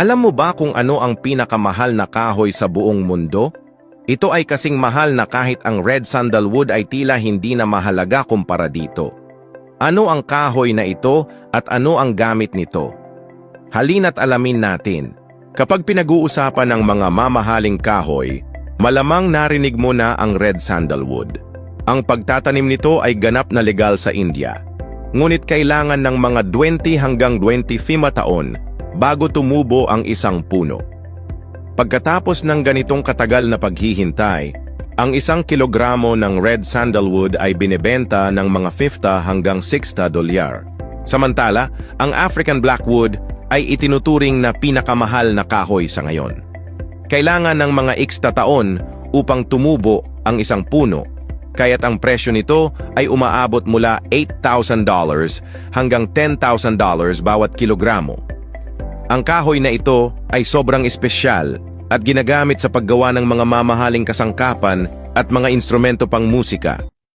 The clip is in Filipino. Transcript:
Alam mo ba kung ano ang pinakamahal na kahoy sa buong mundo? Ito ay kasing mahal na kahit ang red sandalwood ay tila hindi na mahalaga kumpara dito. Ano ang kahoy na ito at ano ang gamit nito? Halina't alamin natin. Kapag pinag-uusapan ng mga mamahaling kahoy, malamang narinig mo na ang red sandalwood. Ang pagtatanim nito ay ganap na legal sa India. Ngunit kailangan ng mga 20 hanggang 25 taon bago tumubo ang isang puno. Pagkatapos ng ganitong katagal na paghihintay, ang isang kilogramo ng red sandalwood ay binebenta ng mga 50 hanggang 60 dolyar. Samantala, ang African blackwood ay itinuturing na pinakamahal na kahoy sa ngayon. Kailangan ng mga iksta taon upang tumubo ang isang puno, kaya't ang presyo nito ay umaabot mula $8,000 hanggang $10,000 bawat kilogramo. Ang kahoy na ito ay sobrang espesyal at ginagamit sa paggawa ng mga mamahaling kasangkapan at mga instrumento pang musika.